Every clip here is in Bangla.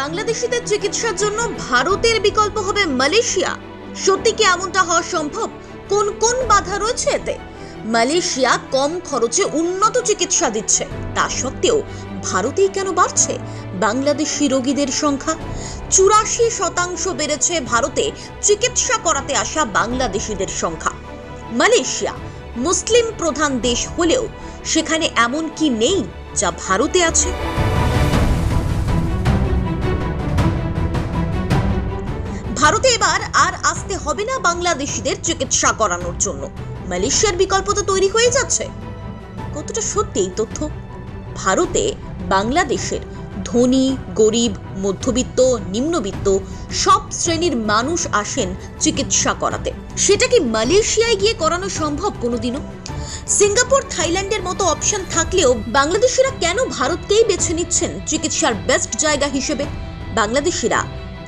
বাংলাদেশিদের চিকিৎসার জন্য ভারতের বিকল্প হবে মালয়েশিয়া। সত্যি কি এমনটা হওয়া সম্ভব? কোন কোন বাধা রয়েছে এতে? মালয়েশিয়া কম খরচে উন্নত চিকিৎসা দিচ্ছে। তা সত্ত্বেও ভারতেই কেন বাড়ছে? বাংলাদেশি রোগীদের সংখ্যা? চুরাশি শতাংশ বেড়েছে ভারতে চিকিৎসা করাতে আসা বাংলাদেশিদের সংখ্যা। মালয়েশিয়া মুসলিম প্রধান দেশ হলেও সেখানে এমন কি নেই যা ভারতে আছে? ভারতে এবার আর আসতে হবে না বাংলাদেশিদের চিকিৎসা করানোর জন্য। মালয়েশিয়ার বিকল্প তো তৈরি হয়ে যাচ্ছে। কতটা সত্যি এই তথ্য? ভারতে বাংলাদেশের ধনী, গরিব, মধ্যবিত্ত, নিম্নবিত্ত সব শ্রেণির মানুষ আসেন চিকিৎসা করাতে। সেটা কি মালয়েশিয়ায় গিয়ে করানো সম্ভব কোনোদিনও? সিঙ্গাপুর, থাইল্যান্ডের মতো অপশন থাকলেও বাংলাদেশিরা কেন ভারতকেই বেছে নিচ্ছেন চিকিৎসার বেস্ট জায়গা হিসেবে? বাংলাদেশিরা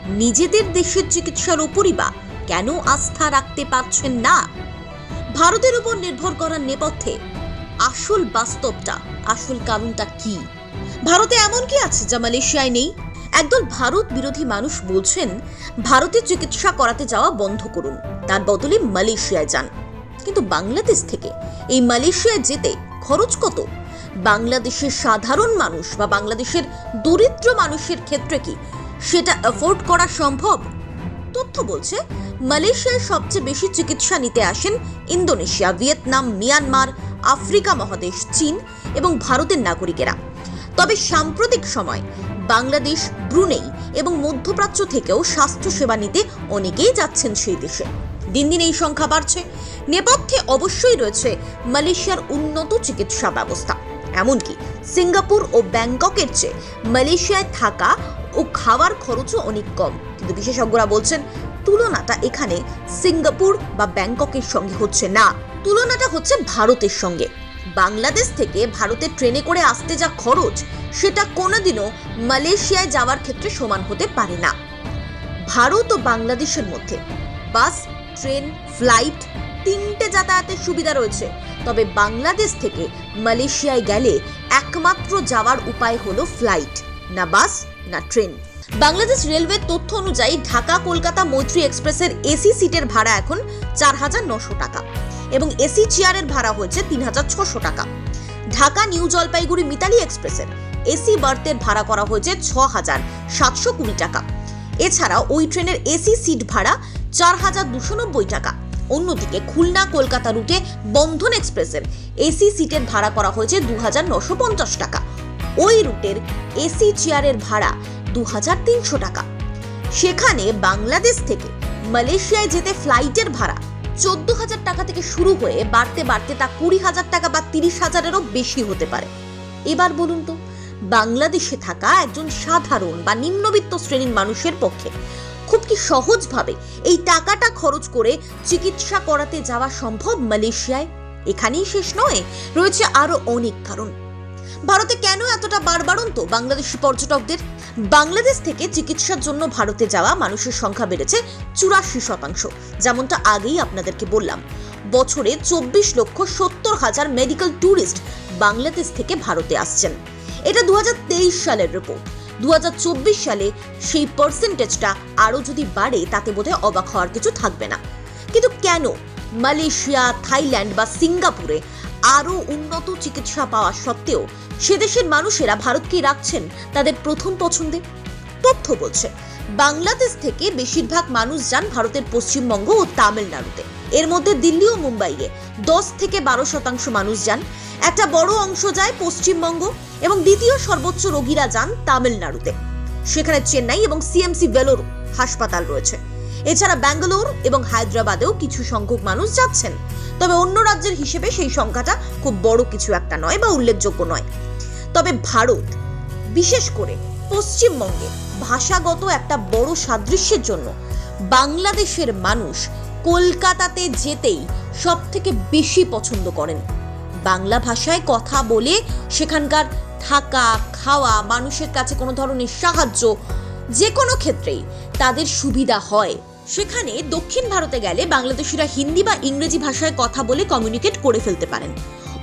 নিজেদের দেশের চিকিৎসার ওপরই বা কেন আস্থা রাখতে পারছেন না? ভারতের উপর নির্ভর করার নেপথ্যে আসল বাস্তবটা, আসল কারণটা কি? ভারতে এমন কি আছে যা মালয়েশিয়ায় নেই? একদল ভারত বিরোধী মানুষ বলছেন, ভারতে চিকিৎসা করাতে যাওয়া বন্ধ করুন, তার বদলে মালয়েশিয়ায় যান। কিন্তু বাংলাদেশ থেকে এই মালয়েশিয়ায় যেতে খরচ কত? বাংলাদেশের সাধারণ মানুষ বা বাংলাদেশের দরিদ্র মানুষের ক্ষেত্রে কি সেটা অ্যাফোর্ড করা সম্ভব? তথ্য বলছে, মালয়েশিয়ায় সবচেয়ে বেশি চিকিৎসা নিতে আসেন ইন্দোনেশিয়া, ভিয়েতনাম, মিয়ানমার, আফ্রিকা মহাদেশ, চীন এবং ভারতের নাগরিকেরা। তবে সাম্প্রতিক সময় বাংলাদেশ, ব্রুনেই এবং মধ্যপ্রাচ্য থেকেও স্বাস্থ্য সেবা নিতে অনেকেই যাচ্ছেন সেই দেশে। দিন দিন এই সংখ্যা বাড়ছে। নেপথ্যে অবশ্যই রয়েছে মালয়েশিয়ার উন্নত চিকিৎসা ব্যবস্থা। এমনকি সিঙ্গাপুর ও ব্যাংককের চেয়ে মালয়েশিয়ায় থাকা ও খাওয়ার খরচও অনেক কম। কিন্তু বিশেষজ্ঞরা বলছেন, তুলনাটা এখানে সিঙ্গাপুর বা ব্যাংককের সঙ্গে হচ্ছে না। তুলনাটা হচ্ছে ভারতের সঙ্গে। বাংলাদেশ থেকে ভারতে ট্রেনে করে আসতে যা খরচ, সেটা কোনোদিনও মালয়েশিয়ায় যাওয়ার ক্ষেত্রে সমান হতে পারে না। ভারত ও বাংলাদেশের মধ্যে বাস, ট্রেন, ফ্লাইট তিনটে যাতায়াতের সুবিধা রয়েছে। তবে বাংলাদেশ থেকে মালয়েশিয়ায় গেলে একমাত্র যাওয়ার উপায় হলো ফ্লাইট, না বাস না, ট্রেন। বাংলাদেশ রেলওয়ের তথ্য অনুযায়ী ঢাকা কলকাতা মৈত্রী এক্সপ্রেসের এসি সিটের ভাড়া এখন চার হাজার নশো টাকা এবং এসি চেয়ারের ভাড়া হয়েছে তিন হাজার ছশো টাকা। ঢাকা নিউ জলপাইগুড়ি মিতালি এক্সপ্রেসের এসি বার্থের ভাড়া করা হয়েছে ছ হাজার সাতশো কুড়ি টাকা। এছাড়া ওই ট্রেনের এসি সিট ভাড়া চার হাজার দুশো নব্বই টাকা। অন্যদিকে খুলনা কলকাতা রুটে বন্ধন এক্সপ্রেসের এসি সিটের ভাড়া করা হয়েছে দু হাজার নশো পঞ্চাশ টাকা। ওই রুটের এসি চেয়ারের ভাড়া দু হাজার তিনশো টাকা। সেখানে বাংলাদেশ থেকে মালয়েশিয়ায় যেতে ফ্লাইটের ভাড়া চোদ্দ হাজার টাকা থেকে শুরু হয়ে বাড়তে বাড়তে তা কুড়ি হাজার টাকা বা তিরিশ হাজারেরও বেশি হতে পারে। এবার বলুন তো, বাংলাদেশে থাকা একজন সাধারণ বা নিম্নবিত্ত শ্রেণির মানুষের পক্ষে খুব কি সহজভাবে এই টাকাটা খরচ করে চিকিৎসা করাতে যাওয়া সম্ভব মালয়েশিয়ায়? এখানেই শেষ নয়, রয়েছে আরও অনেক কারণ। ভারতে কেন এতটা বাড়বাড়ন্ত বাংলাদেশি পর্যটকদের, বাংলাদেশ থেকে চিকিৎসার জন্য ভারতে যাওয়া মানুষের সংখ্যা বেড়েছে চুরাশি শতাংশ, যেমনটা আগেই আপনাদেরকে বললাম। বছরে চব্বিশ লক্ষ সত্তর হাজার মেডিকেল ট্যুরিস্ট বাংলাদেশ থেকে ভারতে আসছেন। এটা দু হাজার তেইশ সালের রিপোর্ট দু হাজার চব্বিশ সালে সেই পার্সেন্টেজটা আরও যদি বাড়ে, তাতে বোধহয় অবাক হওয়ার কিছু থাকবে না। কিন্তু কেন মালয়েশিয়া, থাইল্যান্ড বা সিঙ্গাপুরে আরও উন্নত চিকিৎসা পাওয়া সত্ত্বেও সে দেশের মানুষেরা ভারতকেই রাখছেন তাদের প্রথম পছন্দে। তথ্য বলছে, বাংলাদেশ থেকে বেশিরভাগ মানুষ যান ভারতের পশ্চিমবঙ্গ ও তামিলনাড়ুতে। এর মধ্যে দিল্লি ও মুম্বাইয়ে দশ থেকে বারো শতাংশ মানুষ যান। একটা বড় অংশ যায় পশ্চিমবঙ্গ এবং দ্বিতীয় সর্বোচ্চ রোগীরা যান তামিলনাড়ুতে। সেখানে চেন্নাই এবং সিএমসি ভেলোর হাসপাতাল রয়েছে। এছাড়া ব্যাঙ্গালোর এবং হায়দ্রাবাদেও কিছু সংখ্যক মানুষ যাচ্ছেন। তবে অন্য রাজ্যের হিসেবে সেই সংখ্যাটা খুব বড় কিছু একটা নয় বা উল্লেখযোগ্য নয়। তবে ভারত, বিশেষ করে পশ্চিমবঙ্গে ভাষাগত একটা বড় সাদৃশ্যের জন্য বাংলাদেশের মানুষ কলকাতাতে যেতেই সব থেকে বেশি পছন্দ করেন। বাংলা ভাষায় কথা বলে সেখানকার থাকা, খাওয়া, মানুষের কাছে কোনো ধরনের সাহায্য যে কোনো ক্ষেত্রেই তাদের সুবিধা হয়। সেখানে দক্ষিণ ভারতে গেলে বাংলাদেশিরা হিন্দি বা ইংরেজি ভাষায় কথা বলে কমিউনিকেট করে ফেলতে পারেন।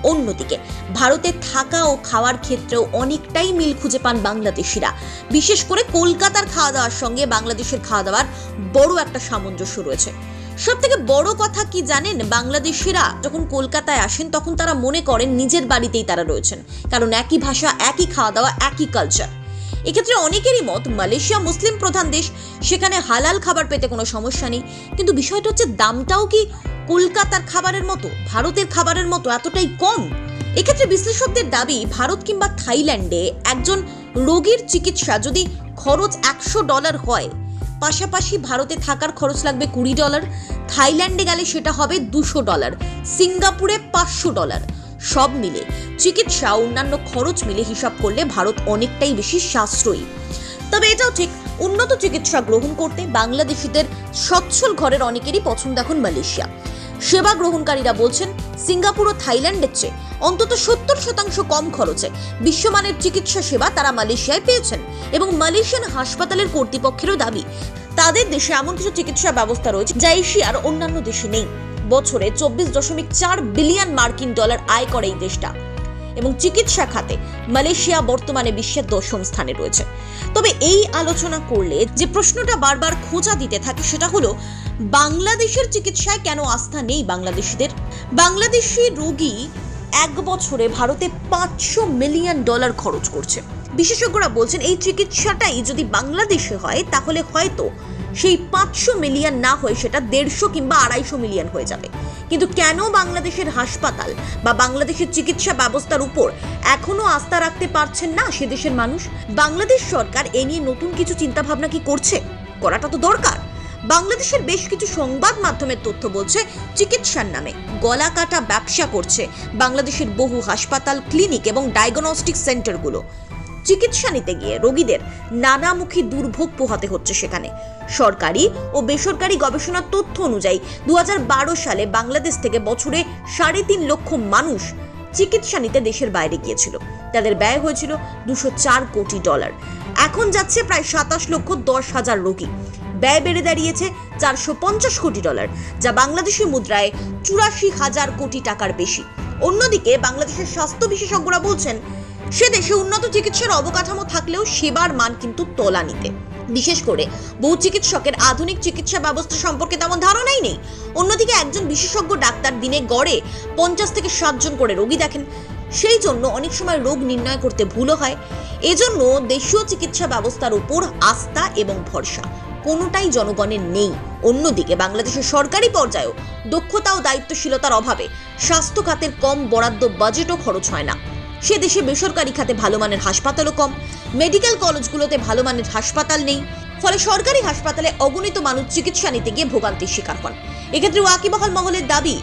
অন্যদিকে, ভারতে থাকা ও খাওয়ার ক্ষেত্রেও অনেকটাই মিল খুঁজে পান বাংলাদেশিরা। বিশেষ করে কলকাতার খাওয়া দাওয়ার সঙ্গে বাংলাদেশের খাওয়া দাওয়ার বড় একটা সামঞ্জস্য রয়েছে। সব থেকে বড় কথা কি জানেন? বাংলাদেশিরা যখন কলকাতায় আসেন, তখন তারা মনে করেন নিজের বাড়িতেই তারা রয়েছেন। কারণ একই ভাষা, একই খাওয়া দাওয়া একই কালচার এক্ষেত্রে অনেকেরই মত মালয়েশিয়া মুসলিম প্রধান দেশ, সেখানে হালাল খাবার পেতে কোনো সমস্যা নেই। কিন্তু বিষয়টা হচ্ছে, দামটাও কি কলকাতার খাবারের মতো, ভারতের খাবারের মতো এতটাই কম? এক্ষেত্রে বিশ্লেষকদের দাবি, ভারত কিংবা থাইল্যান্ডে একজন রোগীর চিকিৎসা যদি খরচ একশো ডলার হয়, পাশাপাশি ভারতে থাকার খরচ লাগবে কুড়ি ডলার, থাইল্যান্ডে গেলে সেটা হবে দুশো ডলার, সিঙ্গাপুরে পাঁচশো ডলার। সব মিলে চিকিৎসা অন্যান্য খরচ মিলে হিসাব করলে ভারত অনেকটাই বেশি সাশ্রয়ী। তবে এটাও ঠিক, উন্নত চিকিৎসা গ্রহণ করতে বাংলাদেশিদের সচ্ছল ঘরের অনেকেরই পছন্দ এখন মালয়েশিয়া। সেবা গ্রহণকারীরা বলছেন, সিঙ্গাপুর ও থাইল্যান্ডের চেয়ে অন্তত সত্তর শতাংশ কম খরচে বিশ্বমানের চিকিৎসা সেবা তারা মালয়েশিয়ায় পেয়েছেন এবং মালয়েশিয়ান হাসপাতালের কর্তৃপক্ষেরও দাবি, তাদের দেশে এমন কিছু চিকিৎসা ব্যবস্থা রয়েছে যা এশিয়ার অন্যান্য দেশে নেই। বছরে চব্বিশ দশমিক চার বিলিয়ন মার্কিন ডলার আয় করে এই দেশটা এবং চিকিৎসা খাতে মালয়েশিয়া বর্তমানে বিশ্বের দশম স্থানে রয়েছে। তবে এই আলোচনা করলে যে প্রশ্নটা বারবার খোঁজা দিতে থাকে সেটা হলো, বাংলাদেশের চিকিৎসায় কেন আস্থা নেই বাংলাদেশিদের? বাংলাদেশি রোগী এক বছরে ভারতে পাঁচশো মিলিয়ন ডলার খরচ করছে। বিশেষজ্ঞরা বলছেন, এই চিকিৎসাটাই যদি বাংলাদেশে হয়, তাহলে হয়তো সেই পাঁচশো মিলিয়ন না হয়ে সেটা দেড়শো কিংবা আড়াইশো মিলিয়ন হয়ে যাবে। কিন্তু কেন বাংলাদেশের হাসপাতাল বা বাংলাদেশের চিকিৎসা ব্যবস্থার উপর এখনও আস্থা রাখতে পারছেন না সে দেশের মানুষ? বাংলাদেশ সরকার এ নিয়ে নতুন কিছু চিন্তাভাবনা কি করছে? করাটা তো দরকার। বাংলাদেশের বেশ কিছু সংবাদ মাধ্যমের তথ্য বলছে, চিকিৎসার নামে গলা কাটা ব্যবসা করছে বাংলাদেশের বহু হাসপাতাল, ক্লিনিক এবং ডায়াগনস্টিক সেন্টারগুলো। চিকিৎসা নিতে গিয়ে রোগীদের নানামুখী দুর্ভোগ পোহাতে হচ্ছে সেখানে। সরকারি ও বেসরকারি গবেষণার তথ্য অনুযায়ী দু সালে বাংলাদেশ থেকে বছরে সাড়ে তিন লক্ষ মানুষ চিকিৎসা নিতে দেশের বাইরে গিয়েছিল। তাদের ব্যয় হয়েছিল দুশো কোটি ডলার। এখন যাচ্ছে প্রায় সাতাশ লক্ষ দশ হাজার রোগী। ব্যয় বেড়ে দাঁড়িয়েছে চারশো পঞ্চাশ কোটি ডলার, যা বাংলাদেশি মুদ্রায় চুরাশি হাজার কোটি টাকার বেশি। অন্যদিকে বাংলাদেশের স্বাস্থ্য বিশেষজ্ঞরা বলছেন সে দেশে উন্নত চিকিৎসার অবকাঠামো থাকলেও সেবার মান কিন্তু তলানিতে। বিশেষ করে বহু চিকিৎসকের আধুনিক চিকিৎসা ব্যবস্থা সম্পর্কে তেমন ধারণাই নেই। অন্যদিকে একজন বিশেষজ্ঞ ডাক্তার দিনে গড়ে পঞ্চাশ থেকে ষাটজন করে রোগী দেখেন। সেই জন্য অনেক সময় রোগ নির্ণয় করতে ভুলও হয়। এজন্য দেশীয় চিকিৎসা ব্যবস্থার উপর আস্থা এবং ভরসা কোনোটাই জনগণের নেই। অন্যদিকে বাংলাদেশের সরকারি পর্যায়েও দক্ষতা ও দায়িত্বশীলতার অভাবে স্বাস্থ্য খাতের কম বরাদ্দ বাজেটও খরচ হয় না। সে দেশে বেসরকারি খাতে ভালো মানের হাসপাতালও কম। মেডিকেল কলেজগুলোতে ভালো মানের হাসপাতাল নেই। ফলে সরকারি হাসপাতালে অগণিত মানুষ চিকিৎসা নিতে গিয়ে ভোগান্তির শিকার হন। এক্ষেত্রে ওয়াকিবহাল মহলের দাবি,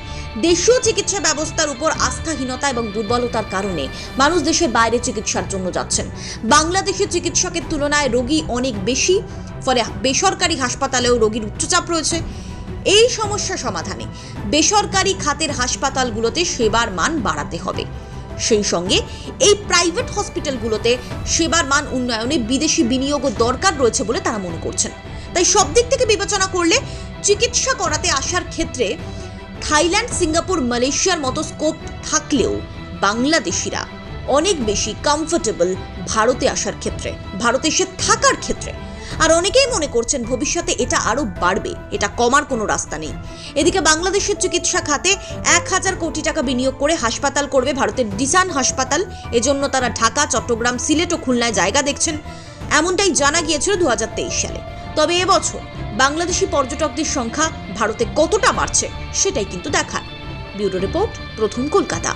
দেশীয় চিকিৎসা ব্যবস্থার উপর আস্থাহীনতা এবং দুর্বলতার কারণে মানুষ দেশের বাইরে চিকিৎসার জন্য যাচ্ছেন। বাংলাদেশের চিকিৎসকের তুলনায় রোগী অনেক বেশি, ফলে বেসরকারি হাসপাতালেও রোগীর উচ্চচাপ রয়েছে। এই সমস্যা সমাধানে বেসরকারি খাতের হাসপাতালগুলোতে সেবার মান বাড়াতে হবে। সেই সঙ্গে এই প্রাইভেট হসপিটালগুলোতে সেবার মান উন্নয়নে বিদেশি বিনিয়োগও দরকার রয়েছে বলে তারা মনে করছেন। তাই সব দিক থেকে বিবেচনা করলে চিকিৎসা করাতে আসার ক্ষেত্রে থাইল্যান্ড, সিঙ্গাপুর, মালয়েশিয়ার মতো স্কোপ থাকলেও বাংলাদেশিরা অনেক বেশি কমফোর্টেবল ভারতে আসার ক্ষেত্রে, ভারতে এসে থাকার ক্ষেত্রে। আর অনেকেই মনে করছেন ভবিষ্যতে এটা আরও বাড়বে। এটা কমার কোনো রাস্তা নেই। এদিকে বাংলাদেশের চিকিৎসা খাতে এক হাজার কোটি টাকা বিনিয়োগ করে হাসপাতাল করবে ভারতের ডিসান হাসপাতাল। এজন্য তারা ঢাকা, চট্টগ্রাম, সিলেট ও খুলনায় জায়গা দেখছেন। এমনটাই জানা গিয়েছিল দু হাজার তেইশ সালে। তবে এবছর বাংলাদেশি পর্যটকদের সংখ্যা ভারতে কতটা বাড়ছে, সেটাই কিন্তু দেখার। ব্যুরো রিপোর্ট, প্রথম কলকাতা।